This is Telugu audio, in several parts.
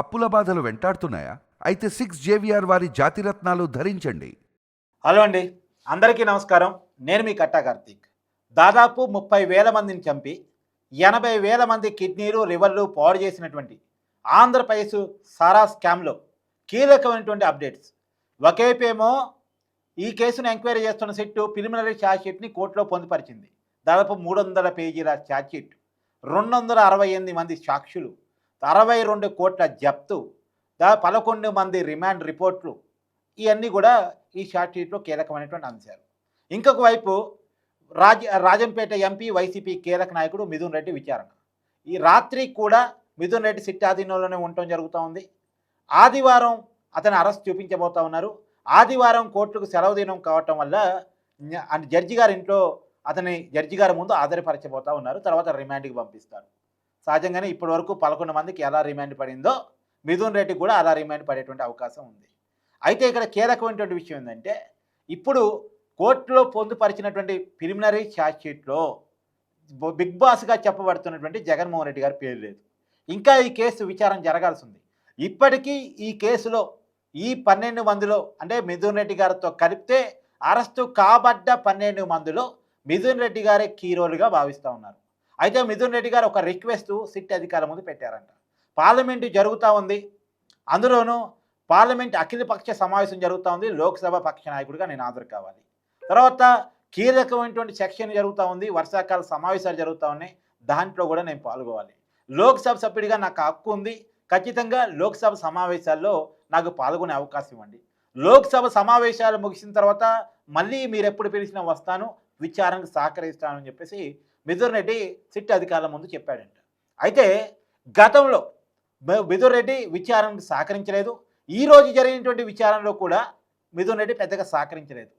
అప్పుల బాధలు వెంటాడుతున్నాయా? అయితే సిక్స్ జేవిఆర్ వారి జాతిరత్నాలు ధరించండి. హలో అండి. అందరికీ నమస్కారం. నేను మీ కట్టా కార్తీక్. దాదాపు ముప్పై వేల మందిని చంపి ఎనభై వేల మంది కిడ్నీలు లివర్లు పాడు చేసినటువంటి ఆంధ్రప్రదేశ్ సారా స్కామ్లో కీలకమైనటువంటి అప్డేట్స్. ఒకేపేమో ఈ కేసును ఎంక్వైరీ చేస్తున్న సిట్టు ప్రిలిమినరీ ఛార్జ్షీట్ని కోర్టులో పొందుపరిచింది. దాదాపు మూడు వందల పేజీల ఛార్జ్షీట్ రెండు వందల అరవై ఎనిమిది మంది సాక్షులు అరవై రెండు కోట్ల జప్తు దా పదకొండు మంది రిమాండ్ రిపోర్ట్లు ఇవన్నీ కూడా ఈ షార్ట్ షీట్లో కీలకమైనటువంటి అంశాలు. ఇంకొక వైపు రాజ రాజంపేట ఎంపీ వైసీపీ కీలక నాయకుడు మిథున్ రెడ్డి విచారణ. ఈ రాత్రి కూడా మిథున్ రెడ్డి సిట్ ఆధీనంలోనే ఉండటం జరుగుతూ ఉంది. ఆదివారం అతను అరెస్ట్ చూపించబోతా ఉన్నారు. ఆదివారం కోర్టుకు సెలవు దినం కావటం వల్ల అంటే జడ్జి గారి ఇంట్లో అతని జడ్జి గారి ముందు ఆధారపరచబోతా ఉన్నారు. తర్వాత రిమాండ్కి పంపిస్తారు. సహజంగానే ఇప్పటి వరకు పదకొండు మందికి ఎలా రిమాండ్ పడిందో మిథున్ రెడ్డికి కూడా అలా రిమాండ్ పడేటువంటి అవకాశం ఉంది. అయితే ఇక్కడ కీలకమైనటువంటి విషయం ఏంటంటే ఇప్పుడు కోర్టులో పొందుపరిచినటువంటి ప్రిలిమినరీ ఛార్జ్ షీట్లో బిగ్ బాస్గా చెప్పబడుతున్నటువంటి జగన్మోహన్ రెడ్డి గారి పేరు లేదు. ఇంకా ఈ కేసు విచారణ జరగాల్సి ఉంది. ఇప్పటికీ ఈ కేసులో ఈ పన్నెండు మందిలో అంటే మిథున్ రెడ్డి గారితో కలిపితే అరెస్టు కాబడ్డ పన్నెండు మందిలో మిథున్ రెడ్డి గారే కీ రోల్గా భావిస్తూ ఉన్నారు. అయితే మిథున్ రెడ్డి గారు ఒక రిక్వెస్ట్ సిట్ అధికారం ముందు పెట్టారంట. పార్లమెంటు జరుగుతూ ఉంది. అందులోనూ పార్లమెంట్ అఖిలపక్ష సమావేశం జరుగుతూ ఉంది. లోక్సభ పక్ష నాయకుడిగా నేను హాజరు కావాలి. తర్వాత కీలకమైనటువంటి సెక్షన్ జరుగుతూ ఉంది. వర్షాకాల సమావేశాలు జరుగుతూ ఉన్నాయి. దాంట్లో కూడా నేను పాల్గొవాలి. లోక్సభ సభ్యుడిగా నాకు హక్కు ఉంది. ఖచ్చితంగా లోక్సభ సమావేశాల్లో నాకు పాల్గొనే అవకాశం ఇవ్వండి. లోక్సభ సమావేశాలు ముగిసిన తర్వాత మళ్ళీ మీరు ఎప్పుడు పిలిచినా వస్తాను. విచారణకు సహకరిస్తానని చెప్పేసి మిథున్ రెడ్డి సిట్ అధికారుల ముందు చెప్పాడంట. అయితే గతంలో మ- మిథున్ రెడ్డి విచారణకు సహకరించలేదు. ఈ రోజు జరిగినటువంటి విచారణలో కూడా మిథున్ రెడ్డి పెద్దగా సహకరించలేదు.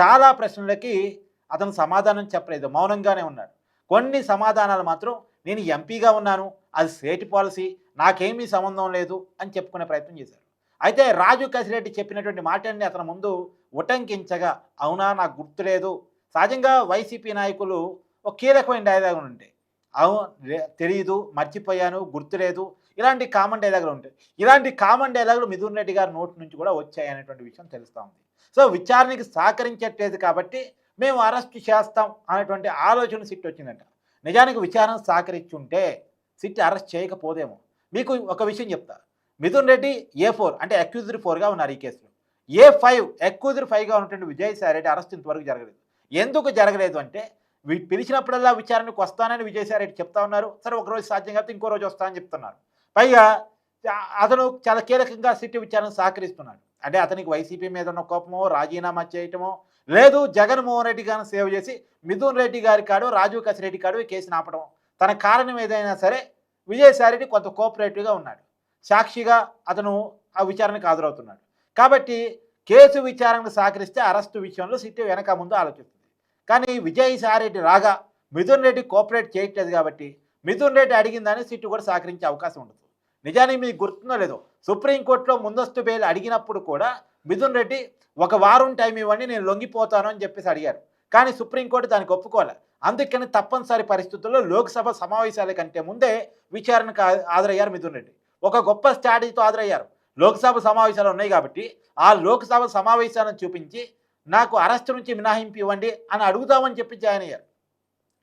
చాలా ప్రశ్నలకి అతను సమాధానం చెప్పలేదు. మౌనంగానే ఉన్నాడు. కొన్ని సమాధానాలు మాత్రం నేను ఎంపీగా ఉన్నాను. అది స్టేట్ పాలసీ. నాకేమీ సంబంధం లేదు అని చెప్పుకునే ప్రయత్నం చేశారు. అయితే రాజు కసిరెడ్డి చెప్పినటువంటి మాటల్ని అతని ముందు ఉటంకించగా అవునా నాకు గుర్తులేదు. సహజంగా వైసీపీ నాయకులు ఒక కీలకమైన డైలాగులు ఉంటాయి. అవును తెలియదు మర్చిపోయాను గుర్తులేదు. ఇలాంటి కామన్ డైలాగులు ఉంటాయి. ఇలాంటి కామన్ డైలాగులు మిథున్ రెడ్డి గారి నోటి నుంచి కూడా వచ్చాయి అనేటువంటి విషయం తెలుస్తూ ఉంది. సో విచారణకి సహకరించట్లేదు కాబట్టి మేము అరెస్ట్ చేస్తాం అనేటువంటి ఆలోచన సిట్ వచ్చిందంట. నిజానికి విచారణ సహకరించుంటే సిట్ అరెస్ట్ చేయకపోదేమో. మీకు ఒక విషయం చెప్తా. మిథున్ రెడ్డి ఏ ఫోర్ అంటే అక్యూజ్డ్ ఫోర్గా ఉన్నారు ఈ కేసులో. ఏ ఫైవ్ అక్యూజ్డ్ ఫైవ్గా ఉన్నటువంటి విజయసాయి రెడ్డి అరెస్ట్ ఇంతవరకు జరగలేదు. ఎందుకు జరగలేదు అంటే పిలిచినప్పుడల్లా విచారణకు వస్తానని విజయసాయిరెడ్డి చెప్తా ఉన్నారు. సరే ఒక రోజు సాధ్యం కాకపోతే ఇంకో రోజు వస్తానని చెప్తున్నారు. పైగా అతను చాలా కీలకంగా సిట్టి విచారణ సహకరిస్తున్నాడు. అంటే అతనికి వైసీపీ మీద ఉన్న కోపమో రాజీనామా చేయటమో లేదు జగన్మోహన్ రెడ్డి గారిని సేవ్ చేసి మిథున్ రెడ్డి గారి కాడు రాజీవ్ కసిరెడ్డి కాడు కేసు కేసుని ఆపడం తన కారణం ఏదైనా సరే విజయసాయిరెడ్డి కొంత కోఆపరేటివ్గా ఉన్నాడు. సాక్షిగా అతను ఆ విచారణకు హాజరవుతున్నాడు. కాబట్టి కేసు విచారణకు సహకరిస్తే అరెస్టు విషయంలో సిట్టి వెనక ముందు ఆలోచిస్తుంది కానీ విజయ్ రెడ్డి రాగా మిథున్ రెడ్డి కోఆపరేట్ చేయట్లేదు కాబట్టి మిథున్ రెడ్డి అడిగిందని సిట్టు కూడా సహకరించే అవకాశం ఉండదు. నిజానికి మీకు గుర్తుందో లేదో సుప్రీంకోర్టులో ముందస్తు బెయిల్ అడిగినప్పుడు కూడా మిథున్ రెడ్డి ఒక వారం టైం ఇవ్వండి నేను లొంగిపోతాను అని చెప్పేసి అడిగారు. కానీ సుప్రీంకోర్టు దానికి ఒప్పుకోలే. అందుకని తప్పనిసరి పరిస్థితుల్లో లోక్సభ సమావేశాల కంటే ముందే విచారణకు హా- హాజరయ్యారు మిథున్ రెడ్డి. ఒక గొప్ప స్ట్రాటజీతో హాజరయ్యారు. లోక్సభ సమావేశాలు ఉన్నాయి కాబట్టి ఆ లోక్సభ సమావేశాలను చూపించి నాకు అరెస్ట్ నుంచి మినహాయింపు ఇవ్వండి అని అడుగుతామని చెప్పి జాయిన్ అయ్యారు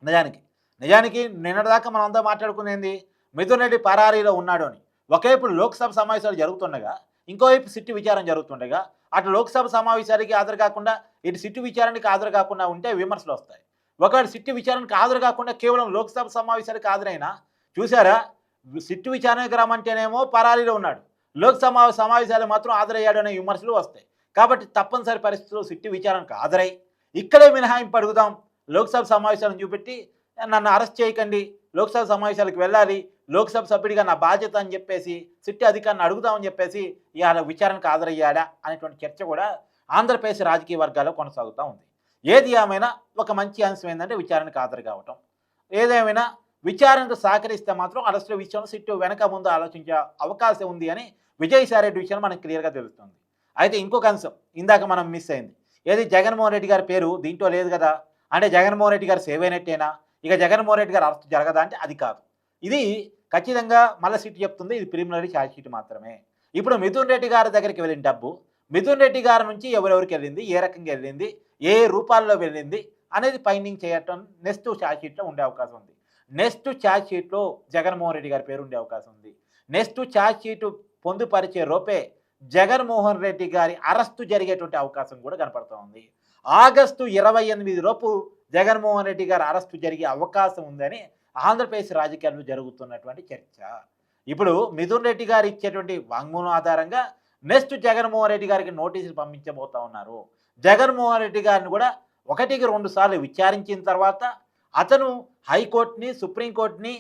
నిజానికి నిజానికి నిన్నటిదాకా మనం అంతా మాట్లాడుకునేది మిథున్ రెడ్డి పరారీలో ఉన్నాడు అని. ఒకవైపు లోక్సభ సమావేశాలు జరుగుతుండగా ఇంకోవైపు సిట్టు విచారణ జరుగుతుండగా అటు లోక్సభ సమావేశాలకి హాజరు కాకుండా ఇటు సిట్టు విచారణకి హాజరు కాకుండా ఉంటే విమర్శలు వస్తాయి. ఒకవేళ సిట్టు విచారణకు హాజరు కాకుండా కేవలం లోక్సభ సమావేశాలకు హాజరైనా చూసారా సిట్టు విచారణకు రమ్మంటేనేమో పరారీలో ఉన్నాడు. లోక్సభ సమావేశాలు మాత్రం హాజరయ్యాడు అనే విమర్శలు వస్తాయి. కాబట్టి తప్పనిసరి పరిస్థితుల్లో సిట్టి విచారణకు హాజరై ఇక్కడే మినహాయింపు అడుగుదాం. లోక్సభ సమావేశాలను చూపెట్టి నన్ను అరెస్ట్ చేయకండి. లోక్సభ సమావేశాలకు వెళ్ళాలి. లోక్సభ సభ్యుడిగా నా బాధ్యత అని చెప్పేసి సిట్టి అధికారిని అడుగుదామని చెప్పేసి ఇవాళ విచారణకు హాజరయ్యాడా అనేటువంటి చర్చ కూడా ఆంధ్రప్రదేశ్ రాజకీయ వర్గాల్లో కొనసాగుతూ ఉంది. ఏది ఏమైనా ఒక మంచి అంశం ఏంటంటే విచారణకు హాజరు కావటం. ఏదేమైనా విచారణకు సహకరిస్తే మాత్రం అరెస్టుల విషయంలో సిట్టు వెనక ముందు ఆలోచించే అవకాశం ఉంది అని విజయసాయి రెడ్డి విషయం మనకు క్లియర్గా తెలుస్తుంది. అయితే ఇంకొక అంశం ఇందాక మనం మిస్ అయింది. ఏది జగన్మోహన్ రెడ్డి గారి పేరు దీంట్లో లేదు కదా? అంటే జగన్మోహన్ రెడ్డి గారు సేవ్ అయినట్టేనా? ఇక జగన్మోహన్ రెడ్డి గారు అరెస్ట్ జరగదా అంటే అది కాదు. ఇది ఖచ్చితంగా మళ్ళీ సీట్ చెప్తుంది ఇది ప్రిలిమినరీ ఛార్జ్ షీట్ మాత్రమే. ఇప్పుడు మిథున్ రెడ్డి గారి దగ్గరికి వెళ్ళిన డబ్బు మిథున్ రెడ్డి గారి నుంచి ఎవరెవరికి వెళ్ళింది ఏ రకంగా వెళ్ళింది ఏ రూపాల్లో వెళ్ళింది అనేది ఫైండింగ్ చేయటం నెక్స్ట్ ఛార్జ్ షీట్లో ఉండే అవకాశం ఉంది. నెక్స్ట్ ఛార్జ్ షీట్లో జగన్మోహన్ రెడ్డి గారి పేరు ఉండే అవకాశం ఉంది. నెక్స్ట్ ఛార్జ్ షీట్ పొందుపరిచే రూపే జగన్మోహన్ రెడ్డి గారి అరెస్టు జరిగేటువంటి అవకాశం కూడా కనపడుతోంది ఆగస్టు ఇరవై ఎనిమిది లోపు జగన్మోహన్ రెడ్డి గారు అరెస్టు జరిగే అవకాశం ఉందని ఆంధ్రప్రదేశ్ రాజకీయాల్లో జరుగుతున్నటువంటి చర్చ. ఇప్పుడు మిథున్ రెడ్డి గారు ఇచ్చేటువంటి వాంగ్మూలం ఆధారంగా నెక్స్ట్ జగన్మోహన్ రెడ్డి గారికి నోటీసులు పంపించబోతా ఉన్నారు. జగన్మోహన్ రెడ్డి గారిని కూడా ఒకటికి రెండు సార్లు విచారించిన తర్వాత అతను హైకోర్టుని సుప్రీంకోర్టుని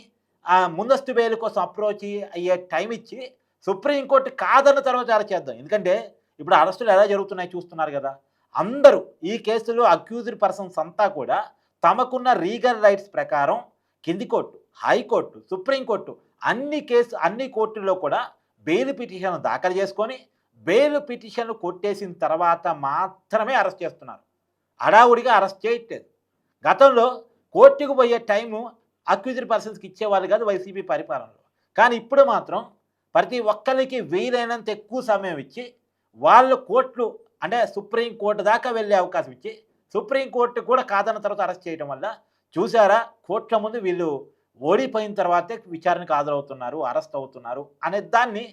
ముందస్తు బెయిల్ కోసం అప్రోచ్ అయ్యే టైం ఇచ్చి సుప్రీంకోర్టు కాదన్న తర్వాత అరెస్ట్ చేద్దాం. ఎందుకంటే ఇప్పుడు అరెస్టులు ఎలా జరుగుతున్నాయి చూస్తున్నారు కదా. అందరూ ఈ కేసులో అక్యూజ్డ్ పర్సన్స్ అంతా కూడా తమకున్న రీగల్ రైట్స్ ప్రకారం కింది court high court Supreme Court అన్ని కేసు అన్ని కోర్టుల్లో కూడా బెయిల్ పిటిషన్ దాఖలు చేసుకొని బెయిల్ పిటిషన్ కొట్టేసిన తర్వాత మాత్రమే అరెస్ట్ చేస్తున్నారు. హడావుడిగా అరెస్ట్ చేయట్లేదు. గతంలో కోర్టుకు పోయే టైము అక్యూజ్డ్ పర్సన్స్కి ఇచ్చేవాళ్ళు కాదు వైసీపీ పరిపాలనలో. కానీ ఇప్పుడు మాత్రం ప్రతి ఒక్కరికి వీలైనంత ఎక్కువ సమయం ఇచ్చి వాళ్ళు కోర్టులు అంటే సుప్రీం కోర్టు దాకా వెళ్ళే అవకాశం ఇచ్చి సుప్రీం కోర్టు కూడా కాదన్న తర్వాత అరెస్ట్ చేయడం వల్ల చూసారా కోర్టుల ముందు వీళ్ళు ఓడిపోయిన తర్వాతే విచారణకు హాజరవుతున్నారు అరెస్ట్ అవుతున్నారు అనే దాన్ని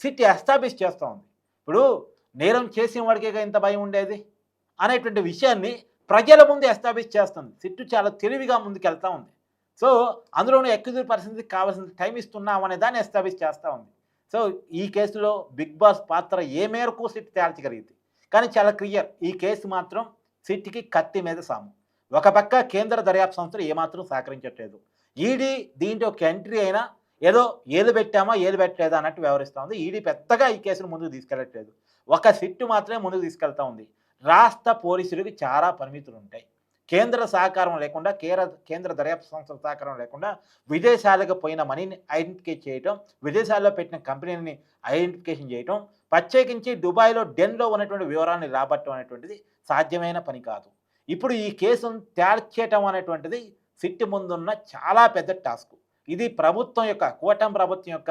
సిటీ ఎస్టాబ్లిష్ చేస్తూ ఉంది. ఇప్పుడు నేరం చేసిన వాడికే ఇంత భయం ఉండేది అనేటువంటి విషయాన్ని ప్రజల ముందు ఎస్టాబ్లిష్ చేస్తుంది. సిట్టు చాలా తెలివిగా ముందుకెళ్తా ఉంది. సో అందులోనూ ఎక్యూజ్డ్ పరిస్థితికి కావాల్సిన టైం ఇస్తున్నాం అనే దాన్ని ఎస్టాబ్లిష్ చేస్తూ ఉంది. సో ఈ కేసులో బిగ్ బాస్ పాత్ర ఏ మేరకు సిట్ తేల్చగలిగింది కానీ చాలా క్లియర్ ఈ కేసు మాత్రం సిట్కి కత్తి మీద సాము. ఒక పక్క కేంద్ర దర్యాప్తు సంస్థలు ఏమాత్రం సహకరించట్లేదు. ఈడీ దీంట్లో ఒక ఎంట్రీ అయినా ఏదో ఏది పెట్టామా ఏది పెట్టలేదా అన్నట్టు వ్యవహరిస్తూ ఉంది. ఈడీ పెద్దగా ఈ కేసును ముందుకు తీసుకెళ్ళట్లేదు. ఒక సిట్టు మాత్రమే ముందుకు తీసుకెళ్తా ఉంది. రాష్ట్ర పోలీసులకి చాలా పరిమితులు ఉంటాయి. కేంద్ర సహకారం లేకుండా కేంద్ర కేంద్ర దర్యాప్తు సంస్థల సహకారం లేకుండా విదేశాలకు పోయిన మనీని ఐడెంటిఫై చేయటం విదేశాల్లో పెట్టిన కంపెనీని ఐడెంటిఫికేషన్ చేయటం ప్రత్యేకించి దుబాయ్లో డెన్లో ఉన్నటువంటి వివరాన్ని రాబట్టడం అనేటువంటిది సాధ్యమైన పని కాదు. ఇప్పుడు ఈ కేసును తేల్చేయటం అనేటువంటిది సిట్టి ముందున్న చాలా పెద్ద టాస్క్. ఇది ప్రభుత్వం యొక్క కూటమి ప్రభుత్వం యొక్క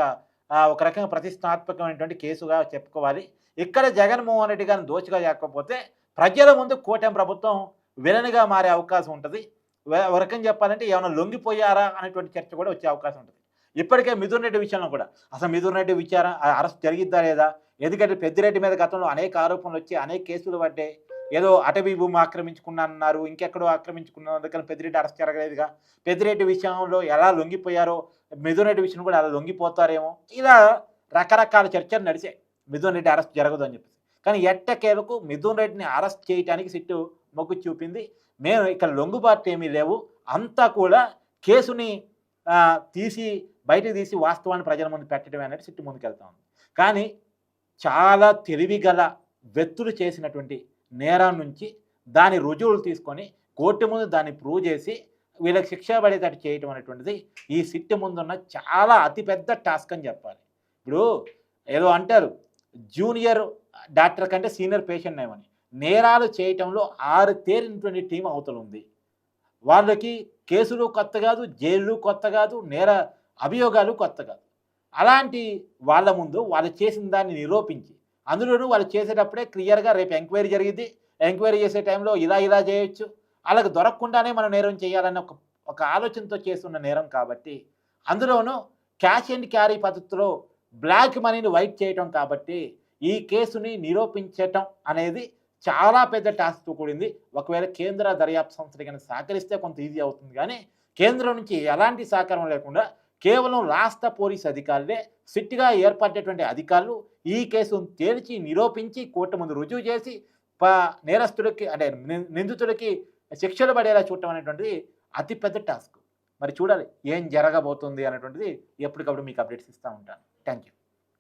ఒక రకంగా ప్రతిష్టాత్మకమైనటువంటి కేసుగా చెప్పుకోవాలి. ఇక్కడ జగన్మోహన్ రెడ్డి గారిని దోషిగా చేయకపోతే ప్రజల ముందు కూటమి ప్రభుత్వం విలన్గా మారే అవకాశం ఉంటుంది. వే- ఒక చెప్పాలంటే ఏమైనా లొంగిపోయారా అనేటువంటి చర్చ కూడా వచ్చే అవకాశం ఉంటుంది. ఇప్పటికే మిథున్ రెడ్డి విషయంలో కూడా. అసలు మిథున్ రెడ్డి విచారం అరెస్ట్ జరిగిద్దా లేదా? ఎందుకంటే పెద్దిరెడ్డి మీద గతంలో అనేక ఆరోపణలు వచ్చి అనేక కేసులు పడ్డాయి. ఏదో అటవీ భూమి ఆక్రమించుకున్నారు ఇంకెక్కడో ఆక్రమించుకున్నారు. అందుకని పెద్దిరెడ్డి అరెస్ట్ జరగలేదుగా. పెద్దిరెడ్డి విషయంలో ఎలా లొంగిపోయారో మిథున్ రెడ్డి విషయం కూడా అలా లొంగిపోతారేమో ఇలా రకరకాల చర్చలు నడిచాయి. మిథున్ రెడ్డి అరెస్ట్ జరగదు అని చెప్పేసి. కానీ ఎట్టకేలకు మిథున్ రెడ్డిని అరెస్ట్ చేయడానికి సిట్టు మొగ్గు చూపింది. మేము ఇక్కడ లొంగుబాటు ఏమీ లేవు. అంతా కూడా కేసుని తీసి బయటకు తీసి వాస్తవాన్ని ప్రజల ముందు పెట్టడం అనేది సిట్టు ముందుకెళ్తా ఉంది. కానీ చాలా తెలివిగల వ్యక్తులు చేసినటువంటి నేరం నుంచి దాని రుజువులు తీసుకొని కోర్టు ముందు దాన్ని ప్రూవ్ చేసి వీళ్ళకి శిక్ష పడేటట్టు చేయటం అనేటువంటిది ఈ సిట్టు ముందున్న చాలా అతిపెద్ద టాస్క్ అని చెప్పాలి. ఇప్పుడు ఏదో అంటారు జూనియర్ డాక్టర్ కంటే సీనియర్ పేషెంట్ ఏమని నేరాలు చేయటంలో ఆరు తేరినటువంటి టీం అవతల ఉంది. వాళ్ళకి కేసులు కొత్త కాదు జైళ్ళు కొత్త కాదు నేర అభియోగాలు కొత్త కాదు. అలాంటి వాళ్ళ ముందు వాళ్ళు చేసిన దాన్ని నిరూపించి అందులోనూ వాళ్ళు చేసేటప్పుడే క్లియర్గా రేపు ఎంక్వైరీ జరిగింది. ఎంక్వైరీ చేసే టైంలో ఇలా ఇలా చేయొచ్చు. అలాగే దొరకకుండానే మనం నేరం చేయాలని ఒక ఒక ఆలోచనతో చేస్తున్న నేరం కాబట్టి అందులోనూ క్యాష్ అండ్ క్యారీ పద్ధతిలో బ్లాక్ మనీని వైట్ చేయటం కాబట్టి ఈ కేసుని నిరూపించటం అనేది చాలా పెద్ద టాస్క్తో కూడింది. ఒకవేళ కేంద్ర దర్యాప్తు సంస్థలు కానీ సహకరిస్తే కొంత ఈజీ అవుతుంది. కానీ కేంద్రం నుంచి ఎలాంటి సహకారం లేకుండా కేవలం రాష్ట్ర పోలీస్ అధికారులే సిట్గా ఏర్పడేటువంటి అధికారులు ఈ కేసును తేల్చి నిరూపించి కోర్టు ముందు రుజువు చేసి ప నేరస్తులకి అంటే నిందితులకి శిక్షలు పడేలా చూడటం అనేటువంటిది అతిపెద్ద టాస్క్. మరి చూడాలి ఏం జరగబోతుంది అనేటువంటిది ఎప్పటికప్పుడు మీకు అప్డేట్స్ ఇస్తూ ఉంటాను. Thank you